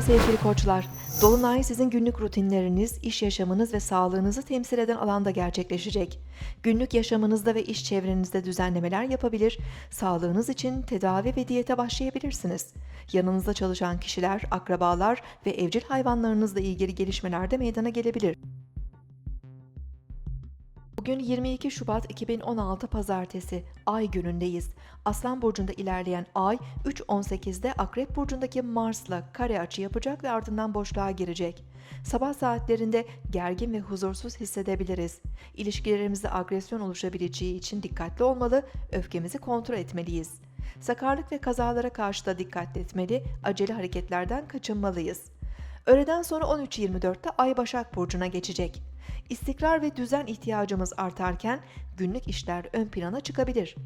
sevgili koçlar. Dolunay sizin günlük rutinleriniz, iş yaşamınız ve sağlığınızı temsil eden alanda gerçekleşecek. Günlük yaşamınızda ve iş çevrenizde düzenlemeler yapabilir, sağlığınız için tedavi ve diyete başlayabilirsiniz. Yanınızda çalışan kişiler, akrabalar ve evcil hayvanlarınızla ilgili gelişmeler de meydana gelebilir. Bugün 22 Şubat 2016 Pazartesi, Ay günündeyiz. Aslan Burcu'nda ilerleyen Ay, 3.18'de Akrep Burcu'ndaki Mars'la kare açı yapacak ve ardından boşluğa girecek. Sabah saatlerinde gergin ve huzursuz hissedebiliriz. İlişkilerimizde agresyon oluşabileceği için dikkatli olmalı, öfkemizi kontrol etmeliyiz. Sakarlık ve kazalara karşı da dikkatli etmeli, acele hareketlerden kaçınmalıyız. Öğleden sonra 13.24'te Ay Başak Burcu'na geçecek. İstikrar ve düzen ihtiyacımız artarken günlük işler ön plana çıkabilir.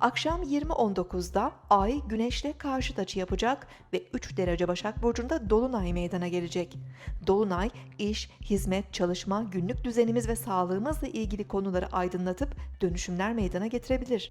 Akşam 20.19'da Ay Güneş'le karşıt açı yapacak ve 3 derece Başak Burcu'nda Dolunay meydana gelecek. Dolunay, iş, hizmet, çalışma, günlük düzenimiz ve sağlığımızla ilgili konuları aydınlatıp dönüşümler meydana getirebilir.